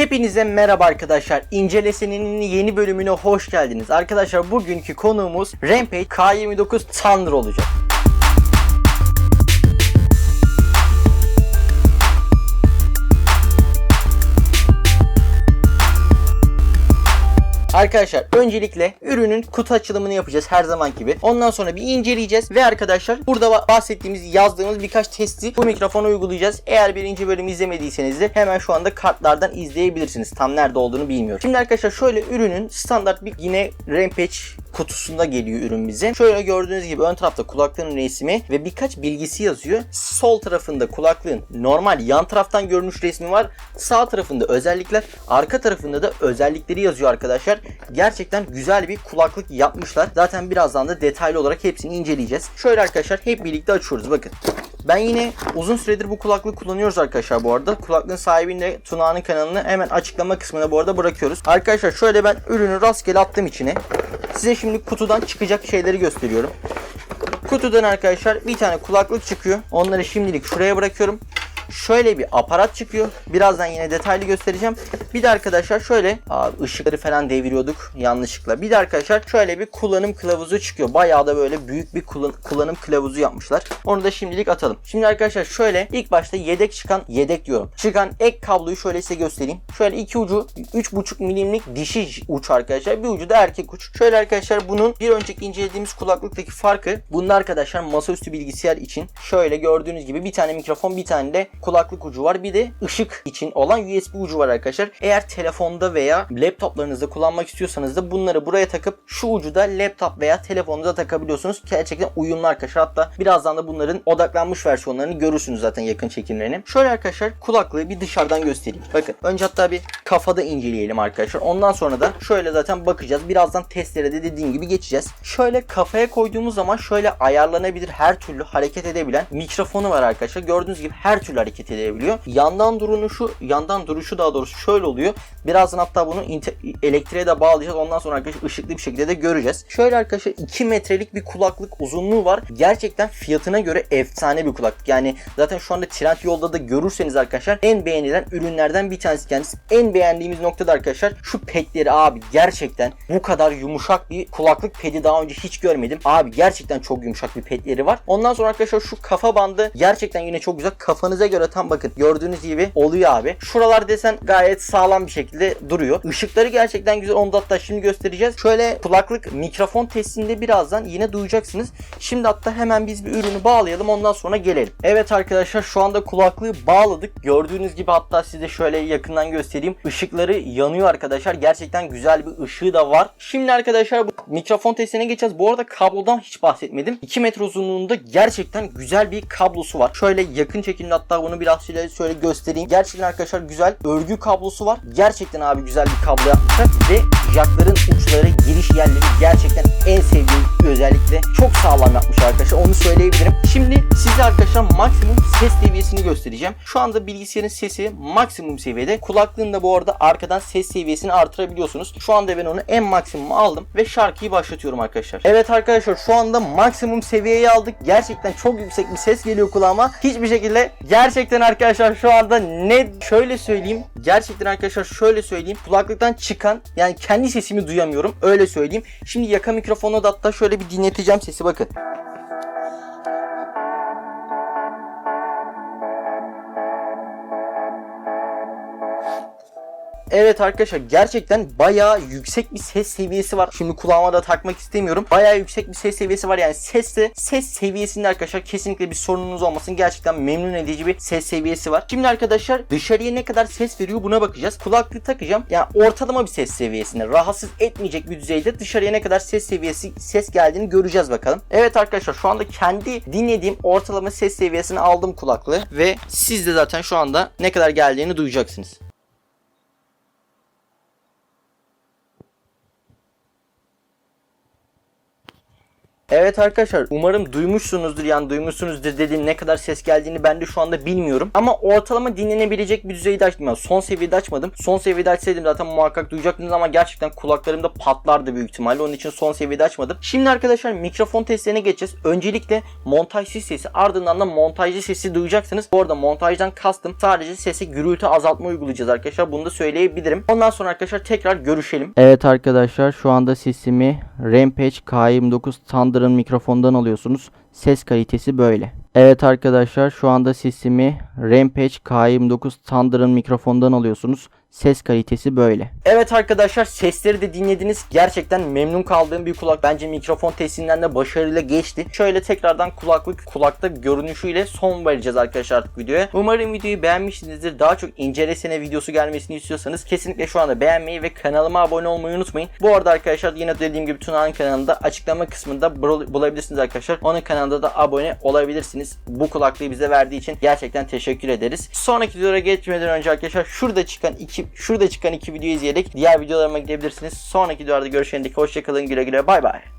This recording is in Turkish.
Hepinize merhaba arkadaşlar. İncelesenin yeni bölümüne hoş geldiniz. Arkadaşlar bugünkü konuğumuz Rampage K29 Thunder olacak. Arkadaşlar öncelikle ürünün kutu açılımını yapacağız her zaman gibi. Ondan sonra bir inceleyeceğiz ve arkadaşlar burada ba- bahsettiğimiz yazdığımız birkaç testi bu mikrofona uygulayacağız. Eğer birinci bölümü izlemediyseniz de hemen şu anda kartlardan izleyebilirsiniz. Tam nerede olduğunu bilmiyorum. Şimdi arkadaşlar şöyle ürünün standart bir yine Rampage kutusunda geliyor ürün bize. Şöyle gördüğünüz gibi ön tarafta kulaklığın resmi ve birkaç bilgisi yazıyor. Sol tarafında kulaklığın normal yan taraftan görünüş resmi var. Sağ tarafında özellikler, arka tarafında da özellikleri yazıyor arkadaşlar. Gerçekten güzel bir kulaklık yapmışlar. Zaten birazdan da detaylı olarak hepsini inceleyeceğiz. Şöyle arkadaşlar hep birlikte açıyoruz bakın. Ben yine uzun süredir bu kulaklığı kullanıyoruz arkadaşlar bu arada. Kulaklığın sahibinin Tuna'nın kanalını hemen açıklama kısmına bu arada bırakıyoruz. Arkadaşlar şöyle ben ürünü rastgele attım içine. Size şimdi kutudan çıkacak şeyleri gösteriyorum. Kutudan arkadaşlar bir tane kulaklık çıkıyor. Onları şimdilik şuraya bırakıyorum. Şöyle bir aparat çıkıyor. Birazdan yine detaylı göstereceğim. Bir de arkadaşlar şöyle abi ışıkları falan deviriyorduk yanlışlıkla. Bir de arkadaşlar şöyle bir kullanım kılavuzu çıkıyor. Bayağı da böyle büyük bir kullan- kullanım kılavuzu yapmışlar. Onu da şimdilik atalım. Şimdi arkadaşlar şöyle ilk başta yedek çıkan yedek diyorum. Çıkan ek kabloyu şöyle size göstereyim. Şöyle iki ucu 3.5 milimlik dişi uç arkadaşlar. Bir ucu da erkek uç. Şöyle arkadaşlar bunun bir önceki incelediğimiz kulaklıktaki farkı. Bunda arkadaşlar masaüstü bilgisayar için şöyle gördüğünüz gibi bir tane mikrofon bir tane de kulaklık ucu var. Bir de ışık için olan USB ucu var arkadaşlar. Eğer telefonda veya laptoplarınızda kullanmak istiyorsanız da bunları buraya takıp şu ucu da laptop veya telefonunuza takabiliyorsunuz. Gerçekten uyumlu arkadaşlar. Hatta birazdan da bunların odaklanmış versiyonlarını görürsünüz zaten yakın çekimlerini. Şöyle arkadaşlar kulaklığı bir dışarıdan göstereyim. Bakın önce hatta bir kafada inceleyelim arkadaşlar. Ondan sonra da şöyle zaten bakacağız. Birazdan testlere de dediğim gibi geçeceğiz. Şöyle kafaya koyduğumuz zaman şöyle ayarlanabilir her türlü hareket edebilen mikrofonu var arkadaşlar. Gördüğünüz gibi her türlü hareket edebiliyor. Yandan duruşu, yandan duruşu daha doğrusu şöyle oluyor. Birazdan hatta bunu elektriğe de bağlayacağız. Ondan sonra arkadaşlar ışıklı bir şekilde de göreceğiz. Şöyle arkadaşlar 2 metrelik bir kulaklık uzunluğu var. Gerçekten fiyatına göre efsane bir kulaklık. Yani zaten şu anda trend yolda da görürseniz arkadaşlar en beğenilen ürünlerden bir tanesi kendisi. En beğendiğimiz noktada arkadaşlar şu petleri abi gerçekten bu kadar yumuşak bir kulaklık pedi daha önce hiç görmedim. Abi gerçekten çok yumuşak bir petleri var. Ondan sonra arkadaşlar şu kafa bandı gerçekten yine çok güzel. Kafanıza göre tam bakın gördüğünüz gibi oluyor abi. Şuralar desen gayet sağlam bir şekilde duruyor. Işıkları gerçekten güzel. Onu da hatta şimdi göstereceğiz. Şöyle kulaklık mikrofon testinde birazdan yine duyacaksınız. Şimdi hatta hemen biz bir ürünü bağlayalım ondan sonra gelelim. Evet arkadaşlar şu anda kulaklığı bağladık. Gördüğünüz gibi hatta size şöyle yakından göstereyim. Işıkları yanıyor arkadaşlar. Gerçekten güzel bir ışığı da var. Şimdi arkadaşlar bu mikrofon testine geçeceğiz. Bu arada kablodan hiç bahsetmedim. 2 metre uzunluğunda gerçekten güzel bir kablosu var. Şöyle yakın çekimde hatta bunu biraz şöyle, göstereyim. Gerçekten arkadaşlar güzel örgü kablosu var. Gerçekten abi güzel bir kablo yapmışlar. Ve jackların uçları, giriş yerleri gerçekten en sevdiğim özellikle çok sağlam yapmış arkadaşlar. Onu söyleyebilirim. Şimdi size arkadaşlar maksimum ses seviyesini göstereceğim. Şu anda bilgisayarın sesi maksimum seviyede. Kulaklığında bu arada arkadan ses seviyesini artırabiliyorsunuz. Şu anda ben onu en maksimuma aldım ve şarkıyı başlatıyorum arkadaşlar. Evet arkadaşlar şu anda maksimum seviyeye aldık. Gerçekten çok yüksek bir ses geliyor kulağıma. Hiçbir şekilde gerçekten arkadaşlar şu anda ne şöyle söyleyeyim. Gerçekten arkadaşlar şöyle söyleyeyim. Kulaklıktan çıkan yani kendi sesimi duyamıyorum. Öyle söyleyeyim. Şimdi yaka mikrofonu da hatta şöyle bir dinleteceğim sesi bakın. Evet arkadaşlar gerçekten bayağı yüksek bir ses seviyesi var. Şimdi kulağıma da takmak istemiyorum. Bayağı yüksek bir ses seviyesi var. Yani sesle ses seviyesinde arkadaşlar kesinlikle bir sorununuz olmasın. Gerçekten memnun edici bir ses seviyesi var. Şimdi arkadaşlar dışarıya ne kadar ses veriyor buna bakacağız. Kulaklığı takacağım. Yani ortalama bir ses seviyesinde rahatsız etmeyecek bir düzeyde dışarıya ne kadar ses seviyesi ses geldiğini göreceğiz bakalım. Evet arkadaşlar şu anda kendi dinlediğim ortalama ses seviyesini aldım kulaklığı ve siz de zaten şu anda ne kadar geldiğini duyacaksınız. Evet arkadaşlar umarım duymuşsunuzdur yani duymuşsunuzdur dediğim ne kadar ses geldiğini ben de şu anda bilmiyorum. Ama ortalama dinlenebilecek bir düzeyde açtım. Yani son seviyede açmadım. Son seviyede açsaydım zaten muhakkak duyacaktınız ama gerçekten kulaklarımda patlardı büyük ihtimalle. Onun için son seviyede açmadım. Şimdi arkadaşlar mikrofon testlerine geçeceğiz. Öncelikle montajsız sesi ardından da montajlı sesi duyacaksınız. Bu arada montajdan kastım sadece sese gürültü azaltma uygulayacağız arkadaşlar. Bunu da söyleyebilirim. Ondan sonra arkadaşlar tekrar görüşelim. Evet arkadaşlar şu anda sesimi Rampage K29 Thunder'ın mikrofondan alıyorsunuz. Ses kalitesi böyle. Evet arkadaşlar şu anda sesimi Rampage K29 Thunder'ın mikrofondan alıyorsunuz. Ses kalitesi böyle. Evet arkadaşlar sesleri de dinlediniz. Gerçekten memnun kaldığım bir kulak. Bence mikrofon testinden de başarıyla geçti. Şöyle tekrardan kulaklık kulakta görünüşüyle son vereceğiz arkadaşlar artık videoya. Umarım videoyu beğenmişsinizdir. Daha çok incelesene videosu gelmesini istiyorsanız kesinlikle şu anda beğenmeyi ve kanalıma abone olmayı unutmayın. Bu arada arkadaşlar yine dediğim gibi Tuna'nın kanalında açıklama kısmında bul- bulabilirsiniz arkadaşlar. Onun kanalında da abone olabilirsiniz. Bu kulaklığı bize verdiği için gerçekten teşekkür ederiz. Sonraki videolara geçmeden önce arkadaşlar şurada çıkan iki şurada çıkan iki videoyu izleyerek diğer videolarıma gidebilirsiniz. Sonraki videolarda görüşene dek hoşçakalın güle güle bay bay.